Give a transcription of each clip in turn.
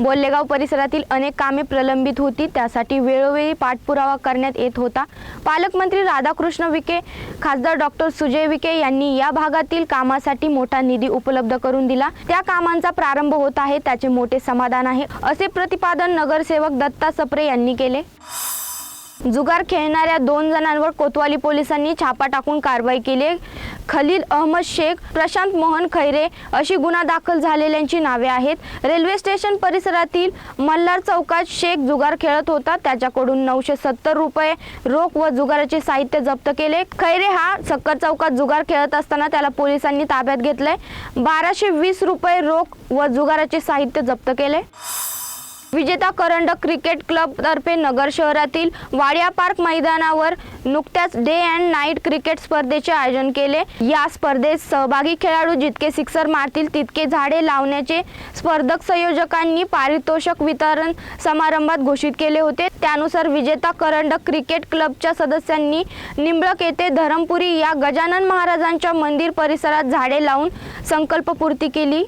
बोल्लेगाव परिसरातील अनेक कामे प्रलंबित होती. त्यासाठी वेळोवेळी पाठपुरावा करण्यात येत होता. पालकमंत्री राधाकृष्ण विखे खासदार डॉक्टर सुजय विखे यांनी या भागातील कामासाठी मोठा निधी उपलब्ध करून दिला. त्या कामांचा प्रारंभ होत आहे. त्याचे मोठे समाधान आहे असे प्रतिपादन नगरसेवक दत्ता सप्रे यांनी केले. जुगार खेळणाऱ्या दोन जणांवर कोतवाली पोलिसांनी छापा टाकून कारवाई केली. खलील अहमद शेख प्रशांत मोहन खैरे अशी गुन्हा दाखल झालेल्यांची नावे आहेत. रेल्वे स्टेशन परिसरातील मल्हार चौकात शेख जुगार खेळत होता. त्याच्याकडून नऊशे सत्तर रुपये रोख व जुगाराचे साहित्य जप्त केले. खैरे हा सक्कर चौकात जुगार खेळत असताना त्याला पोलिसांनी ताब्यात घेतलंय बाराशे वीस रुपये रोख व जुगाराचे साहित्य जप्त केले. विजेता करंडक क्रिकेट क्लब तर्फे नगर शहरातील वाड्या पार्क मैदानावर नुकत्याच डे अँड नाईट क्रिकेट स्पर्धेचे आयोजन केले. या स्पर्धेत सहभागी खेळाडू जितके सिक्सर मारतील तितके झाडे लावण्याचे स्पर्धक संयोजकांनी पारितोषक वितरण समारंभात घोषित केले होते. त्यानुसार विजेता करंडक क्रिकेट क्लबच्या सदस्यांनी निंबळक येथे धरमपुरी या गजानन महाराजांच्या मंदिर परिसरात झाडे लावून संकल्पपूर्ती केली.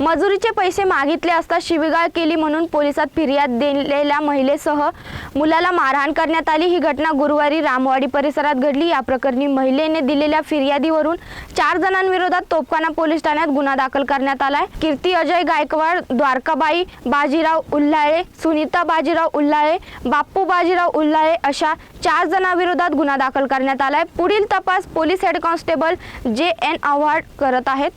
मजुरीचे पैसे मागितले असता शिवीगाळ केली म्हणून पोलिसात फिर्याद दिलेल्या महिलेसह मुलाला मारहाण करण्यात आली. ही घटना गुरुवारी रामवाडी परिसरात घडली. या प्रकरणी महिलेने दिलेल्या फिर्यादीवरून चार जणांविरोधात तोपखाना पोलीस ठाण्यात गुन्हा दाखल करण्यात आलाय. कीर्ती अजय गायकवाड द्वारकाबाई बाजीराव उल्हाळे सुनीता बाजीराव उल्हाळे बाप्पू बाजीराव उल्हाळे अशा चार जणांविरोधात गुन्हा दाखल करण्यात आलाय. पुढील तपास police head constable J N Avhad करत आहेत.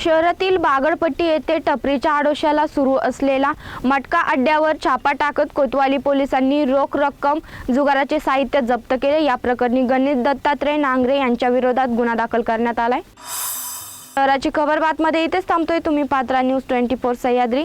शहरातील बागडपट्टी येथे टपरीच्या आडोशाला सुरू असलेला मटका अड्ड्यावर छापा टाकत कोतवाली पोलिसांनी रोख रक्कम जुगाराचे साहित्य जप्त केले. या प्रकरणी गणेश दत्तात्रय नांगरे यांच्या विरोधात गुन्हा दाखल करण्यात आलाय. शहराची खबर बातमध्ये इथेच थांबतोय. तुम्ही पात्रा न्यूज ट्वेंटी फोर सह्याद्री.